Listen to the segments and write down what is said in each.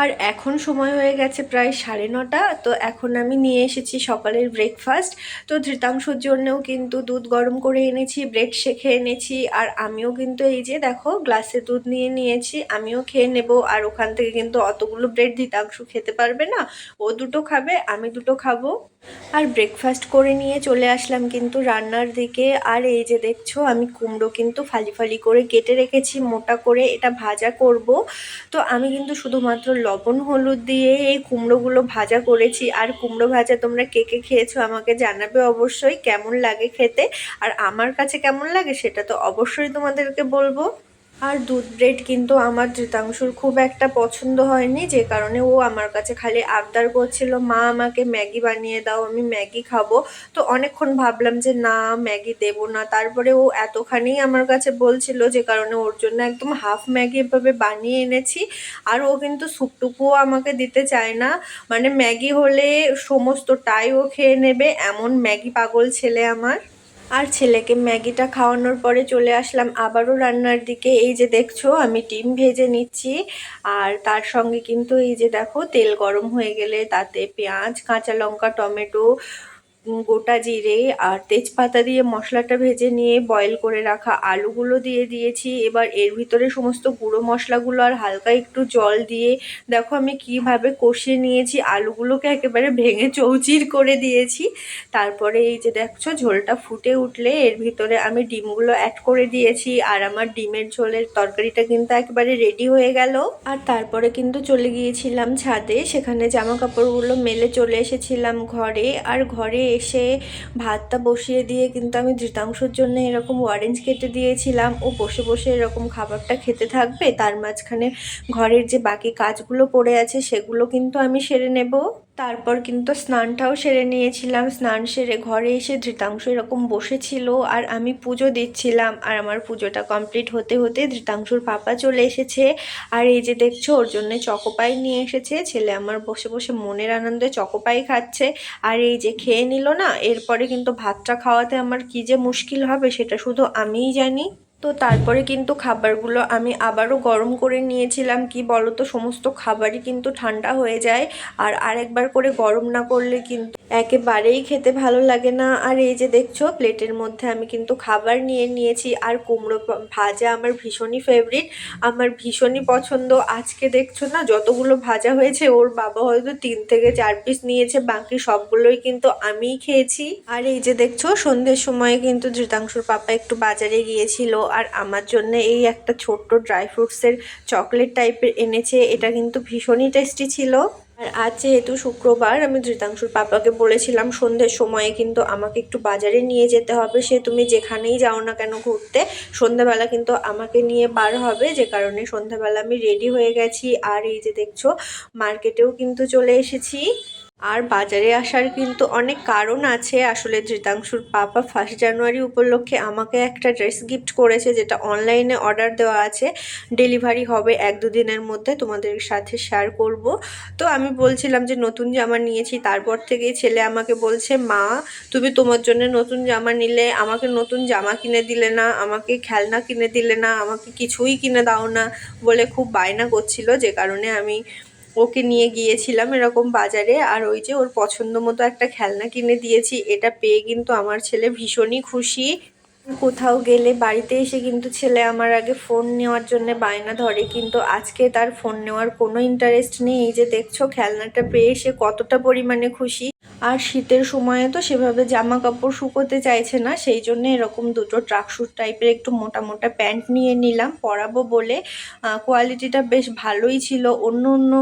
আর এখন সময় হয়ে গেছে প্রায় সাড়ে নটা, তো এখন আমি নিয়ে এসেছি সকালের ব্রেকফাস্ট তো ধৃতাংশুর জন্যও কিন্তু দুধ গরম করে এনেছি ব্রেড শেখে এনেছি, আর আমিও কিন্তু এই যে দেখো গ্লাসে দুধ নিয়ে নিয়েছি, আমিও খেয়ে নেব। আর ওখান থেকে কিন্তু অতগুলো ব্রেড ধৃতাংশু খেতে পারবে না, ও দুটো খাবে, আমি দুটো খাব। আর ব্রেকফাস্ট করে নিয়ে চলে আসলাম কিন্তু রান্নার দিকে। আর এই যে দেখছ, আমি কুমড়ো কিন্তু ফালি ফালি করে কেটে রেখেছি, মোটা করে এটা ভাজা করব। তো আমি কিন্তু শুধুমাত্র লবণ, হলুদ দিয়ে এই কুমড়োগুলো ভাজা করেছি। আর কুমড়ো ভাজা তোমরা কে কে খেয়েছো আমাকে জানাবে অবশ্যই, কেমন লাগে খেতে? আর আমার কাছে কেমন লাগে সেটা তো অবশ্যই তোমাদেরকে বলব। আর দুধ ব্রেড কিন্তু আমার ধৃতাংশুর খুব একটা পছন্দ হয়নি, যে কারণে ও আমার কাছে খালি আবদার করছিল, মা, আমাকে ম্যাগি বানিয়ে দাও, আমি ম্যাগি খাব। তো অনেকক্ষণ ভাবলাম যে, না, ম্যাগি দেবো না। তারপরে ও এতখানি আমার কাছে বলছিল যে কারণে ওর জন্য একদম হাফ ম্যাগি এভাবে বানিয়ে এনেছি। আর ও কিন্তু স্যুপটুকুও আমাকে দিতে চায় না। মানে ম্যাগি হলে সমস্তটাই ও খেয়ে নেবে, এমন ম্যাগি পাগল ছেলে আমার। আর ছেলেকে ম্যাগিটা খাওয়ানোর পরে চলে আসলাম আবারও রান্নার দিকে। এই যে দেখছ, আমি ডিম ভেজে নিচ্ছি। আর তার সঙ্গে কিন্তু এই যে দেখো, তেল গরম হয়ে গেলে তাতে পেঁয়াজ, কাঁচা লঙ্কা, টমেটো গোটা জিরে আর তেজপাতা দিয়ে মশলাটা ভেজে নিয়ে বয়েল করে রাখা আলুগুলো দিয়ে দিয়েছি। এবার এর ভিতরে সমস্ত গুঁড়ো মশলাগুলো আর হালকা একটু জল দিয়ে দেখো আমি কীভাবে কষিয়ে নিয়েছি। আলুগুলোকে একেবারে ভেঙে চৌচির করে দিয়েছি। তারপরে এই যে দেখছ ঝোলটা ফুটে উঠলে এর ভিতরে আমি ডিমগুলো অ্যাড করে দিয়েছি। আর আমার ডিমের ঝোলের তরকারিটা কিন্তু একেবারে রেডি হয়ে গেল। আর তারপরে কিন্তু চলে গিয়েছিলাম ছাদে। সেখানে জামা কাপড়গুলো মেলে চলে এসেছিলাম ঘরে। আর ঘরে এসে ভাতটা বসিয়ে দিয়ে কিন্তু আমি ধৃতাংশুর জন্য এরকম অরেঞ্জ কেটে দিয়েছিলাম। ও বসে বসে এরকম খাবারটা খেতে থাকবে। তার মাঝখানে ঘরের যে বাকি কাজগুলো পড়ে আছে সেগুলো কিন্তু আমি সেরে নেব। তারপর কিন্তু স্নানটাও সেরে নিয়েছিলাম। স্নান সেরে ঘরে এসে ধৃতাংশ এরকম বসেছিল আর আমি পুজো দিচ্ছিলাম। আর আমার পুজোটা কমপ্লিট হতে হতে ধৃতাংশুর পাপা চলে এসেছে। আর এই যে দেখছ, ওর জন্য চকোপাই নিয়ে এসেছে। ছেলে আমার বসে বসে মনের আনন্দে চকোপাই খাচ্ছে। আর এই যে খেয়ে নিল না, এরপরে কিন্তু ভাতটা খাওয়াতে আমার কি যে মুশকিল হবে সেটা শুধু আমিই জানি। তো তারপরে কিন্তু খাবারগুলো আমি আবারও গরম করে নিয়েছিলাম। কি বলতো? সমস্ত খাবারই কিন্তু ঠান্ডা হয়ে যায়। আর আরেকবার করে গরম না করলে কিন্তু একেবারেই খেতে ভালো লাগে না। আর এই যে দেখছ, প্লেটের মধ্যে আমি কিন্তু খাবার নিয়ে নিয়েছি। আর কুমড়ো ভাজা আমার ভীষণই ফেভারিট আমার ভীষণই পছন্দ। আজকে দেখছ না, যতগুলো ভাজা হয়েছে, ওর বাবা হয়তো তিন থেকে চার পিস নিয়েছে। বাকি সবগুলোই কিন্তু আমিই খেয়েছি। আর এই যে দেখছ, সন্ধ্যের সময় কিন্তু ধৃতাংশুর পাপা একটু বাজারে গিয়েছিল। আর আমার জন্য এই একটা ছোট্ট ড্রাই ফ্রুটসের চকলেট টাইপের এনেছে, এটা কিন্তু ভীষণই টেস্টি ছিল। আর আজ যেহেতু শুক্রবার, আমি ধৃতাংশুর পাপাকে বলেছিলাম সন্ধ্যের সময়ে কিন্তু আমাকে একটু বাজারে নিয়ে যেতে হবে, সে তুমি যেখানেই যাও না কেন ঘুরতে, সন্ধ্যাবেলা কিন্তু আমাকে নিয়ে বার হবে, যে কারণে সন্ধ্যাবেলা আমি রেডি হয়ে গেছি। আর এই যে দেখছ মার্কেটেও কিন্তু চলে এসেছি। আর বাজারে আসার কিন্তু অনেক কারণ আছে। আসলে ধৃতাংশুর পাপা ফার্স্ট জানুয়ারি উপলক্ষে আমাকে একটা ড্রেস গিফট করেছে যেটা অনলাইনে অর্ডার দেওয়া আছে। ডেলিভারি হবে এক দুদিনের মধ্যে, তোমাদের সাথে শেয়ার করব। তো আমি বলছিলাম যে নতুন জামা নিয়েছি, তারপর থেকেই ছেলে আমাকে বলছে, মা, তুমি তোমার জন্য নতুন জামা নিলে, আমাকে নতুন জামা কিনে দিলে না, আমাকে খেলনা কিনে দিলে না, আমাকে কিছুই কিনে দাও না, বলে খুব বায়না করছিল। যে কারণে আমি ওকে নিয়ে গিয়েছিলাম এরকম বাজারে, আর ওই যে ওর পছন্দ মতো একটা খেলনা কিনে দিয়েছি, এটা পেয়ে কিন্তু আমার ছেলে ভীষণই খুশি। কোথাও গেলে বাড়িতে এসে কিন্তু ছেলে আমার আগে ফোন নেওয়ার জন্য বায়না ধরে, কিন্তু আজকে তার ফোন নেওয়ার কোনো ইন্টারেস্ট নেই। এই যে দেখছ, খেলনাটা পেয়ে সে কতটা পরিমাণে খুশি। আর শীতের সময়ে তো সেভাবে জামা কাপড় শুকোতে চাইছে না, সেই জন্য এরকম দুটো ট্রাকশুট টাইপের একটু মোটা মোটা প্যান্ট নিয়ে নিলাম, পরাবো বলে। কোয়ালিটিটা বেশ ভালোই ছিল। অন্য অন্য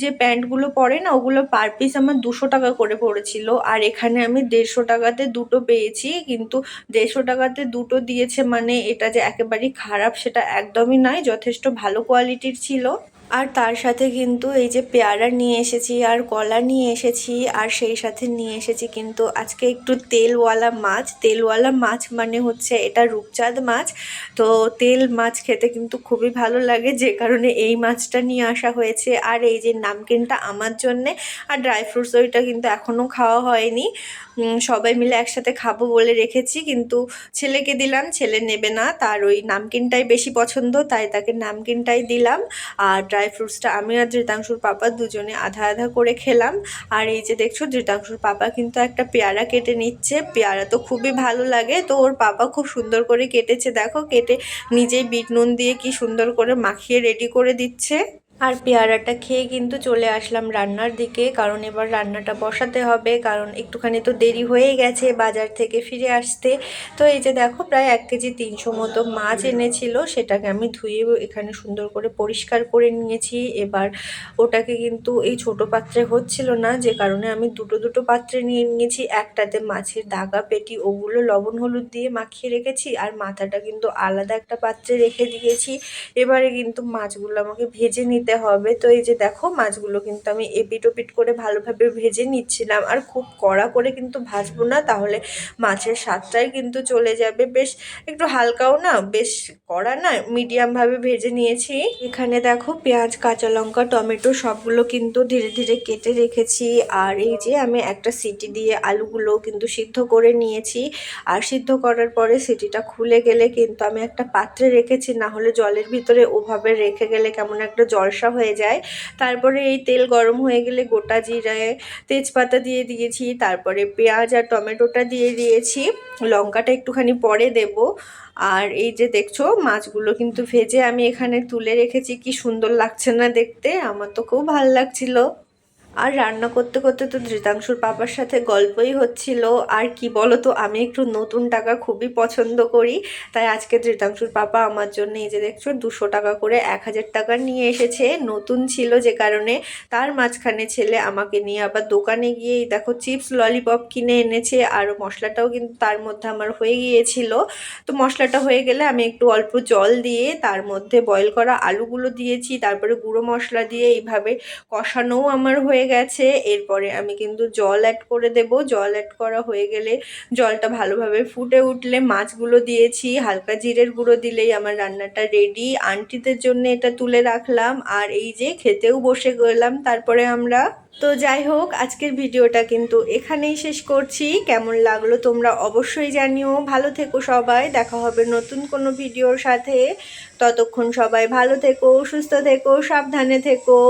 যে প্যান্টগুলো পরে না, ওগুলো পার পিস আমার দুশো টাকা করে পড়েছিল। আর এখানে আমি দেড়শো টাকাতে দুটো পেয়েছি, কিন্তু দেড়শো টাকাতে দুটো দিয়েছে মানে এটা যে একেবারেই খারাপ, সেটা একদমই নয় যথেষ্ট ভালো কোয়ালিটির ছিল। আর তার সাথে কিন্তু এই যে পেয়ারা নিয়ে এসেছি আর কলা নিয়ে এসেছি, আর সেই সাথে নিয়ে এসেছি কিন্তু আজকে একটু তেলওয়ালা মাছ। তেলওয়ালা মাছ মানে হচ্ছে এটা রূপচাঁদ মাছ। তো তেল মাছ খেতে কিন্তু খুবই ভালো লাগে, যে কারণে এই মাছটা নিয়ে আসা হয়েছে। আর এই যে নামকিনটা আমার জন্যে, আর ড্রাই ফ্রুটস ওইটা কিন্তু এখনও খাওয়া হয়নি। সবাই মিলে একসাথে খাব বলে রেখেছি, কিন্তু ছেলেকে দিলাম, ছেলে নেবে না। তার ওই নামকিনটাই বেশি পছন্দ, তাই তাকে নামকিনটাই দিলাম। আর ড্রাই ফ্রুটসটা আমি আর ধৃতাংশুর পাপা দুজনে আধা আধা করে খেলাম। আর এই যে দেখছ, ধৃতাংশুর পাপা কিন্তু একটা পেয়ারা কেটে নিচ্ছে। পেয়ারা তো খুবই ভালো লাগে। তো ওর পাপা খুব সুন্দর করে কেটেছে। দেখো, কেটে নিজেই বিট নুন দিয়ে কি সুন্দর করে মাখিয়ে রেডি করে দিচ্ছে। আর পেয়ারাটা খেয়ে কিন্তু চলে আসলাম রান্নার দিকে, কারণ এবার রান্নাটা বসাতে হবে, কারণ একটুখানি তো দেরি হয়ে গেছে বাজার থেকে ফিরে আসতে। তো এই যে দেখো, প্রায় এক কেজি তিনশো মতো মাছ এনেছিল, সেটাকে আমি ধুয়ে এখানে সুন্দর করে পরিষ্কার করে নিয়েছি। এবার ওটাকে কিন্তু এই ছোট পাত্রে হচ্ছিল না, যে কারণে আমি দুটো দুটো পাত্রে নিয়ে নিয়েছি। একটাতে মাছের দাগা, পেটি, ওগুলো লবণ হলুদ দিয়ে মাখিয়ে রেখেছি, আর মাথাটা কিন্তু আলাদা একটা পাত্রে রেখে দিয়েছি। এবারে কিন্তু মাছগুলো আমাকে ভেজে নিতে হবে। তো এই যে দেখো, মাছগুলো কিন্তু আমি এপিট ওপিট করে ভালোভাবে ভেজে নিচ্ছিলাম। আর খুব কড়া করে কিন্তু ভাজবো না, তাহলে মাছের স্বাদটাই কিন্তু চলে যাবে। বেশ একটু হালকাও না, বেশ কড়া না, মিডিয়ামভাবে ভেজে নিয়েছি। এখানে দেখো, পেঁয়াজ, কাঁচা লঙ্কা, টমেটো সবগুলো কিন্তু ধীরে ধীরে কেটে রেখেছি। আর এই যে আমি একটা সিটি দিয়ে আলুগুলো কিন্তু সিদ্ধ করে নিয়েছি। আর সিদ্ধ করার পরে সিটিটা খুলে গেলে কিন্তু আমি একটা পাত্রে রেখেছি না হলে জলের ভিতরে ওভাবে রেখে গেলে কেমন একটা জলসা হয়ে যায়। তারপরে এই তেল গরম হয়ে গেলে গোটা জিরে তেজপাতা দিয়ে দিয়েছি, তারপরে পেঁয়াজ আর টমেটোটা দিয়ে দিয়েছি। লঙ্কাটা একটুখানি পরে দেব। আর এই যে দেখছ, মাছগুলো কিন্তু ভেজে আমি এখানে তুলে রেখেছি। কি সুন্দর লাগছে না দেখতে, আমার তো খুব ভালো লাগছিল। আর রান্না করতে করতে তো ধৃতাংশুর পাপার সাথে গল্পই হচ্ছিল। আর কি বলো তো আমি একটু নতুন টাকা খুবই পছন্দ করি। তাই আজকে ধৃতাংশুর পাপা আমার জন্য এই যে দেখছ, দুশো টাকা করে এক হাজার টাকা নিয়ে এসেছে। নতুন ছিল যে কারণে তার মাঝখানে ছেলে আমাকে নিয়ে আবার দোকানে গিয়ে এই দেখো চিপস, ললিপপ কিনে এনেছে। আর মশলাটাও কিন্তু তার মধ্যে আমার হয়ে গিয়েছিল। তো মশলাটা হয়ে গেলে আমি একটু অল্প জল দিয়ে তার মধ্যে বয়েল করা আলুগুলো দিয়েছি। তারপরে গুঁড়ো মশলা দিয়ে এইভাবে কষানোও আমার হয়ে গেছে, এরপরে আমি কিন্তু জল অ্যাড করে দেব। জল অ্যাড করা হয়ে গেলে জলটা ভালোভাবে ফুটে উঠলে মাছগুলো দিয়েছি, হালকা জিরের গুঁড়ো দিলেই আমার রান্নাটা রেডি আন্টিদের জন্য এটা তুলে রাখলাম। আর এই যে খেতেও বসে গেলাম, তারপরে আমরা। তো যাই হোক, আজকের ভিডিওটা কিন্তু এখানেই শেষ করছি। কেমন লাগল তোমরা অবশ্যই জানিও। ভালো থেকো সবাই, দেখা হবে নতুন কোনো ভিডিওর সাথে। ততক্ষণ সবাই ভালো থেকো, সুস্থ থেকো, সাবধানে থেকো।